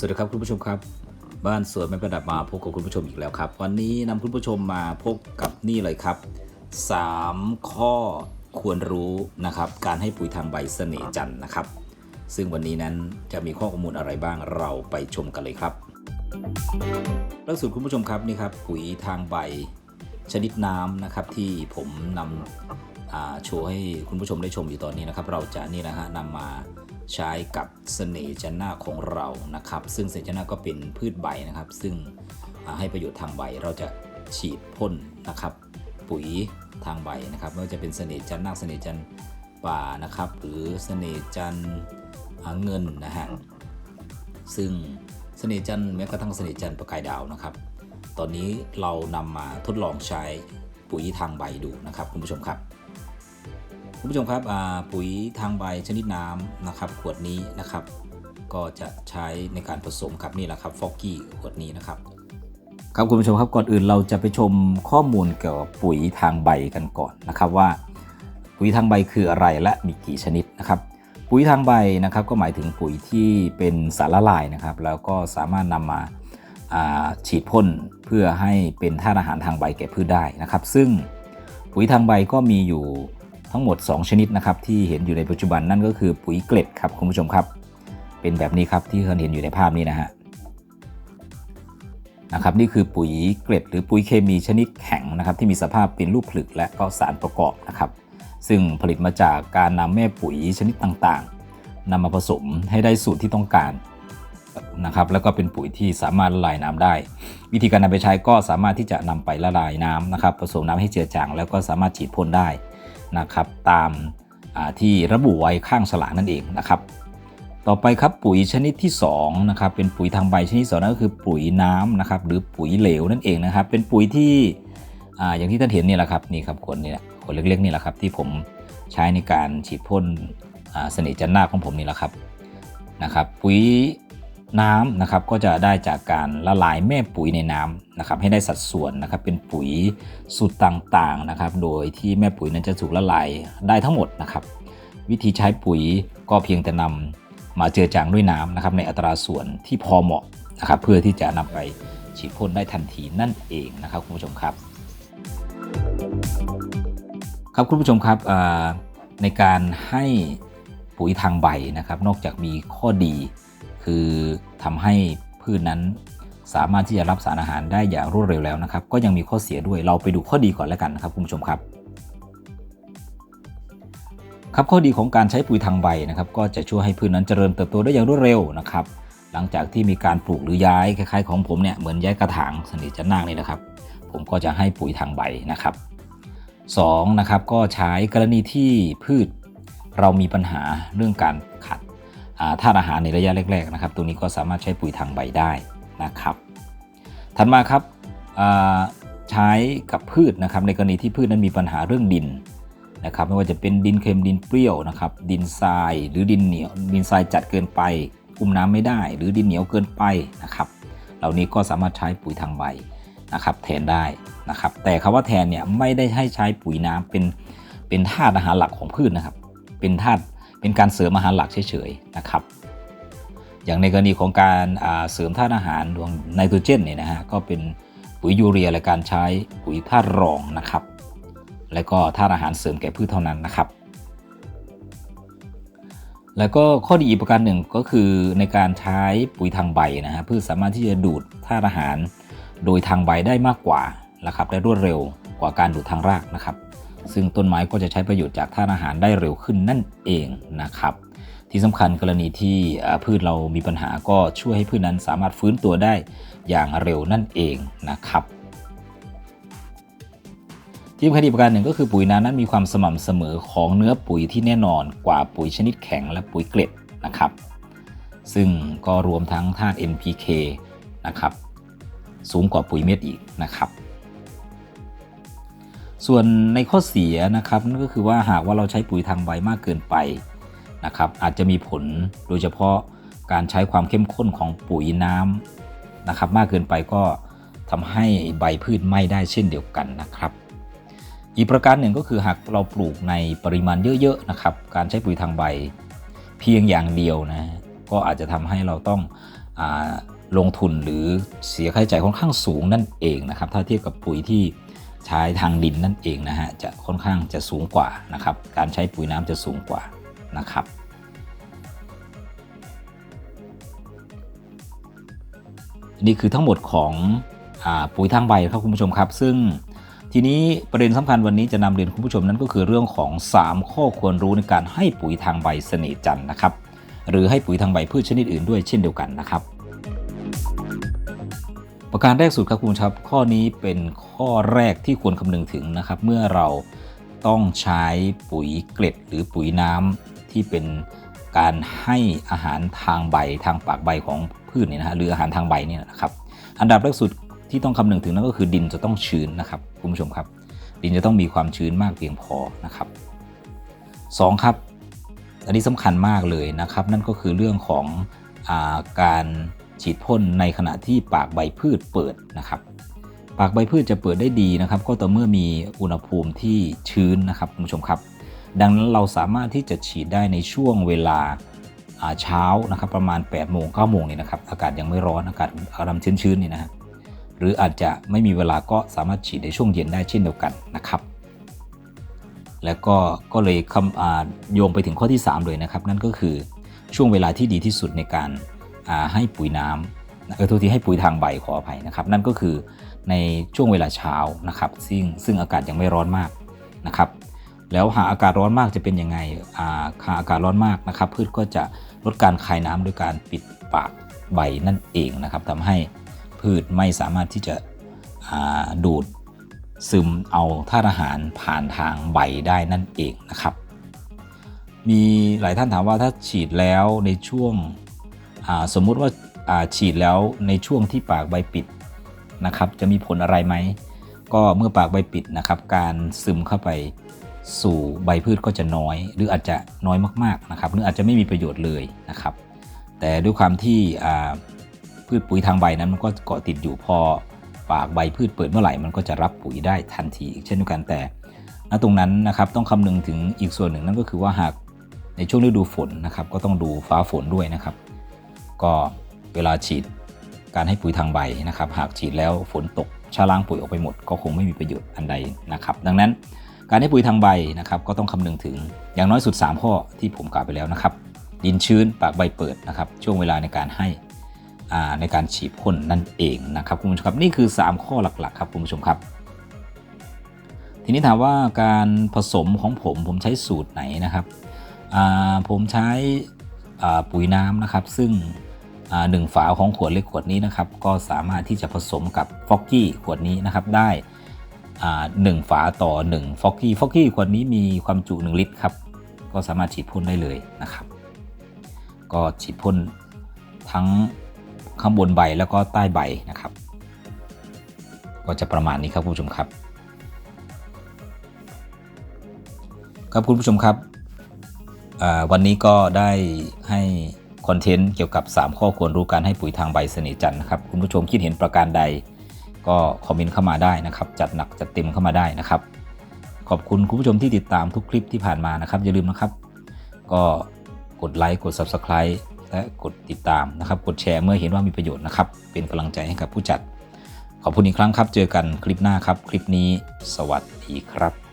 สวัสดีครับคุณผู้ชมครับ บ้านสวนไม่ประดับมาพบกับคุณผู้ชมอีกแล้วครับ วันนี้นำคุณผู้ชมมาพบกับนี่เลยครับ 3 ข้อควรรู้นะครับ การให้ปุ๋ยทางใบเสน่ห์จันทร์นะครับ ซึ่งวันนี้นั้นจะมีข้อข้อมูลอะไรบ้างเราไปชมกันเลยครับล่าสุดคุณผู้ชมครับนี่ครับปุ๋ยทางใบชนิดน้ำนะครับที่ผมนำโชว์ให้คุณผู้ชมได้ชมอยู่ตอนนี้นะครับ เราจะนี่นะฮะนำมา ใช้กับเสน่ห์จันนาของเรานะครับ ซึ่งเสน่ห์จันนาก็เป็นพืชใบนะครับ ซึ่งให้ประโยชน์ทางใบเราจะฉีดพ่นนะครับ ปุ๋ยทางใบนะครับไม่ว่าจะเป็นเสน่ห์จันนาเสน่ห์จันป่านะครับ หรือเสน่ห์จันเงินนะฮะซึ่งเสน่ห์จันแม้กระทั่งเสน่ห์จันประกายดาวนะครับ ตอนนี้เรานำมาทดลองใช้ปุ๋ยทางใบดูนะครับคุณผู้ชมครับ คุณผู้ชมครับปุ๋ยทางใบชนิดน้ำนะครับ ขวดนี้นะครับ ก็จะใช้ในการผสมกับนี่แหละครับฟอกกี้ขวดนี้นะครับ ครับคุณผู้ชมครับก่อนอื่นเราจะไปชมข้อมูลเกี่ยวกับปุ๋ยทางใบกันก่อนนะครับว่า ปุ๋ยทางใบคืออะไรและมีกี่ชนิดนะครับปุ๋ยทางใบนะครับก็หมายถึงปุ๋ยที่เป็นสารละลายนะครับ แล้วก็สามารถนำมาาฉีดพ่นเพื่อให้เป็นธาตุอาหารทางใบแก่พืชได้นะครับ ซึ่งปุ๋ยทางใบก็มีอยู่ ทั้งหมด 2 ชนิดนะครับที่เห็นอยู่ในปัจจุบันนั่นก็คือปุ๋ยเกล็ดครับคุณผู้ชมครับ เป็นแบบนี้ครับที่ท่านเห็นอยู่ในภาพนี้นะฮะนะครับนี่คือปุ๋ยเกล็ดหรือปุ๋ยเคมีชนิดแข็งนะครับที่มีสภาพเป็นรูปผลึกและก็สารประกอบนะครับซึ่งผลิตมาจากการนำแม่ปุ๋ยชนิดต่างๆนำมาผสมให้ได้สูตรที่ต้องการนะครับแล้วก็เป็นปุ๋ยที่สามารถละลายน้ำได้ วิธีการนำไปใช้ก็สามารถที่จะนำไปละลายน้ำนะครับผสมน้ำให้เจือจางแล้วก็สามารถฉีดพ่นได้ นะครับตามที่ระบุไว้ข้างฉลากนั่นเองนะครับต่อไปครับปุ๋ยชนิดที่2นะครับเป็นปุ๋ยทางใบชนิดสองนั่นก็คือปุ๋ยน้ำนะครับหรือปุ๋ยเหลวนั่นเองนะครับ เป็นปุ๋ยที่ออย่างที่ท่านเห็นนี่แหละครับนี่ครับขวดนี่แหละขวดเล็กๆนี่แหละครับที่ผมใช้ในการฉีดพ่นเสน่ห์จันทร์นาคของผมนี่แหละครับนะครับ ปุ๋ย น้ำนะครับก็จะได้จากการละลายแม่ปุ๋ยในน้ำนะครับให้ได้สัดส่วนนะครับเป็นปุ๋ยสูตรต่างๆนะครับ โดยที่แม่ปุ๋ยนั้นจะถูกละลายได้ทั้งหมดนะครับ วิธีใช้ปุ๋ยก็เพียงแต่นำมาเจือจางด้วยน้ำนะครับในอัตราส่วนที่พอเหมาะนะครับเพื่อที่จะนำไปฉีดพ่นได้ทันทีนั่นเองนะครับคุณผู้ชมครับ ครับคุณผู้ชมครับในการให้ปุ๋ยทางใบนะครับ นอกจากมีข้อดี คือทำให้พืชนั้นสามารถที่จะรับสารอาหารได้อย่างรวดเร็วแล้วนะครับ ก็ยังมีข้อเสียด้วยเราไปดูข้อดีก่อนแล้วกันนะครับคุณผู้ชมครับ ครับข้อดีของการใช้ปุ๋ยทางใบนะครับ ก็จะช่วยให้พืชนั้นเจริญเติบโตได้อย่างรวดเร็วนะครับ หลังจากที่มีการปลูกหรือย้ายคล้ายๆ ของผมเนี่ยเหมือนย้ายกระถางสนิทจันนาคนี่นะครับ ผมก็จะให้ปุ๋ยทางใบนะครับ2นะครับก็ใช้กรณีที่พืช เรามีปัญหาเรื่องการ ธาตุอาหารในระยะแรกๆนะครับ ตัวนี้ก็สามารถใช้ปุ๋ยทางใบได้นะครับ ถัดมาครับใช้กับพืชนะครับ ในกรณีที่พืชนั้นมีปัญหาเรื่องดินนะครับ ไม่ว่าจะเป็นดินเค็มดินเปรี้ยวนะครับ ดินทรายหรือดินเหนียว ดินทรายจัดเกินไปอุ้มน้ำไม่ได้ หรือดินเหนียวเกินไปนะครับ เหล่านี้ก็สามารถใช้ปุ๋ยทางใบนะครับ แทนได้นะครับ แต่คำว่าแทนเนี่ยไม่ได้ให้ใช้ปุ๋ยน้ำเป็นเป็นธาตุอาหารหลักของพืชนะครับ เป็นธาตุ เป็นการเสริมอาหารหลักเฉยๆนะครับ อย่างในกรณีของการเสริมธาตุอาหารรวมไนโตรเจนเนี่ยนะฮะก็เป็นปุ๋ยยูเรียและการใช้ปุ๋ยธาตุรองนะครับ และก็ธาตุอาหารเสริมแก่พืชเท่านั้นนะครับ แล้วก็ข้อดีอีกประการหนึ่งก็คือในการใช้ปุ๋ยทางใบนะฮะพืชสามารถที่จะดูดธาตุอาหาร โดยทางใบได้มากกว่านะครับได้รวดเร็วกว่าการดูดทางรากนะครับ ซึ่งต้นไม้ก็จะใช้ประโยชน์จากธาตุอาหารได้เร็วขึ้นนั่นเองนะครับ ที่สำคัญกรณีที่พืชเรามีปัญหาก็ช่วยให้พืชนั้นสามารถฟื้นตัวได้อย่างเร็วนั่นเองนะครับที่สำคัญอีกประการหนึ่งก็คือปุ๋ยน้ำนั้นมีความสม่ำเสมอของเนื้อปุ๋ยที่แน่นอนกว่าปุ๋ยชนิดแข็งและปุ๋ยเกล็ดนะครับ ซึ่งก็รวมทั้งธาตุ NPK นะครับ สูงกว่าปุ๋ยเม็ดอีกนะครับ ส่วนในข้อเสียนะครับนั่นก็คือว่าหากว่าเราใช้ปุ๋ยทางใบมากเกินไปนะครับอาจจะมีผลโดยเฉพาะการใช้ความเข้มข้นของปุ๋ยน้ำนะครับ มากเกินไปก็ทำให้ใบพืชไหม้ได้เช่นเดียวกันนะครับ อีกประการหนึ่งก็คือหากเราปลูกในปริมาณเยอะๆนะครับ การใช้ปุ๋ยทางใบ เพียงอย่างเดียวนะก็อาจจะทำให้เราต้องอลงทุนหรือเสียค่าใช้จ่ายค่อนข้างสูงนั่นเองนะครับ ถ้าเทียบกับปุ๋ยที่ ใช้ทางดินนั่นเองนะฮะจะค่อนข้างจะสูงกว่านะครับ การใช้ปุ๋ยน้ำจะสูงกว่านะครับ นี่คือทั้งหมดของอปุ๋ยทางใบครับคุณผู้ชมครับ ซึ่งทีนี้ประเด็นสำคัญวันนี้จะนำเรียนคุณผู้ชมนั้นก็คือเรื่องของ 3 ข้อควรรู้ในการให้ปุ๋ยทางใบเสน่จันนะครับ หรือให้ปุ๋ยทางใบพืชชนิดอื่นด้วยเช่นเดียวกันนะครับ ประการแรกสุดครับคุณชมครับ ข้อนี้เป็นข้อแรกที่ควรคำนึงถึงนะครับ เมื่อเราต้องใช้ปุ๋ยเกล็ดหรือปุ๋ยน้ำที่เป็นการให้อาหารทางใบทางปากใบของพืชเนี่ยนะฮะหรืออาหารทางใบเนี่ยนะครับ อันดับแรกสุดที่ต้องคำนึงถึงนั่นก็คือดินจะต้องชื้นนะครับคุณผู้ชมครับ ดินจะต้องมีความชื้นมากเพียงพอนะครับสองครับ อันนี้สำคัญมากเลยนะครับ นั่นก็คือเรื่องของอาการ ฉีดพ่นในขณะที่ปากใบพืชเปิดนะครับ ปากใบพืชจะเปิดได้ดีนะครับ ก็ต่อเมื่อมีอุณหภูมิที่ชื้นนะครับคุณผู้ชมครับ ดังนั้นเราสามารถที่จะฉีดได้ในช่วงเวลาเช้านะครับประมาณ8โมง9โมงนี่นะครับอากาศยังไม่ร้อนอากาศอารมณ์ชื้นๆนี่นะฮะหรืออาจจะไม่มีเวลาก็สามารถฉีดในช่วงเย็นได้เช่นเดียวกันนะครับ แล้วก็ก็เลยคำอาโยงไปถึงข้อที่ 3 เลยนะครับ นั่นก็คือช่วงเวลาที่ดีที่สุดในการ ให้ปุ๋ยน้ำเออโทษทีให้ปุ๋ยทางใบขออภัยนะครับ นั่นก็คือในช่วงเวลาเช้านะครับ ซึ่งซึ่งอากาศยังไม่ร้อนมากนะครับแล้วหากอากาศร้อนมากจะเป็นยังไงอ่าหากอากาศร้อนมากนะครับพืชก็จะลดการคายน้ำโดยการปิดปากใบนั่นเองนะครับทำให้พืชไม่สามารถที่จะดูดซึมเอาธาตุอาหารผ่านทางใบได้นั่นเองนะครับ มีหลายท่านถามว่าถ้าฉีดแล้วในช่วง สมมุติว่าาฉีดแล้วในช่วงที่ปากใบปิดนะครับจะมีผลอะไรไหม ก็เมื่อปากใบปิดนะครับการซึมเข้าไปสู่ใบพืชก็จะน้อย หรืออาจจะน้อยมากๆนะครับหรืออาจจะไม่มีประโยชน์เลยนะครับ แต่ด้วยความที่พืชปุ๋ยทางใบนั้นมันก็เกาะติดอยู่พอปากใบพืชเปิดเมื่อไหร่มันก็จะรับปุ๋ยได้ทันทีอีกเช่นเดียวกันแต่ณตรงนั้นนะครับต้องคำนึงถึงอีกส่วนหนึ่งนั่นก็คือว่าหากในช่วงฤดูฝนนะครับก็ต้องดูฟ้าฝนด้วยนะครับ ก็เวลาฉีดการให้ปุ๋ยทางใบนะครับ หากฉีดแล้วฝนตกชะล้างปุ๋ยออกไปหมด ก็คงไม่มีประโยชน์อันใดนะครับ ดังนั้นการให้ปุ๋ยทางใบนะครับก็ต้องคำนึงถึงอย่างน้อยสุด 3 ข้อที่ผมกล่าวไปแล้วนะครับ ดินชื้นปากใบเปิดนะครับช่วงเวลาในการให้ในการฉีดพ่นนั่นเองนะครับคุณผู้ชมครับนี่คือ 3 ข้อหลักๆครับคุณผู้ชมครับ ทีนี้ถามว่าการผสมของผมผมใช้สูตรไหนนะครับผมใช้ปุ๋ยน้ำนะครับ ซึ่ง หนึ่งฝาของขวดเล็กขวดนี้นะครับก็สามารถที่จะผสมกับฟอกกี้ขวดนี้นะครับได้หนึ่งฝาต่อ1ฟอกกี้ฟอกกี้ขวดนี้มีความจุ 1 ลิตรครับก็สามารถฉีดพ่นได้เลยนะครับ ก็ฉีดพ่นทั้งข้างบนใบแล้วก็ใต้ใบนะครับ ก็จะประมาณนี้ครับคุณผู้ชมครับ ครับคุณผู้ชมครับวันนี้ก็ได้ให้ คอนเทนต์เกี่ยวกับ 3 ข้อควรรู้การให้ปุ๋ยทางใบเสน่จันนะครับ คุณผู้ชมคิดเห็นประการใด ก็คอมเมนต์เข้ามาได้นะครับ จัดหนักจัดเต็มเข้ามาได้นะครับ ขอบคุณคุณผู้ชมที่ติดตามทุกคลิปที่ผ่านมานะครับอย่าลืมนะครับ ก็กดไลค์กด Subscribe และกดติดตามนะครับ กดแชร์เมื่อเห็นว่ามีประโยชน์นะครับ เป็นกำลังใจให้กับผู้จัด ขอบคุณอีกครั้งครับ เจอกันคลิปหน้าครับ คลิปนี้ สวัสดีครับ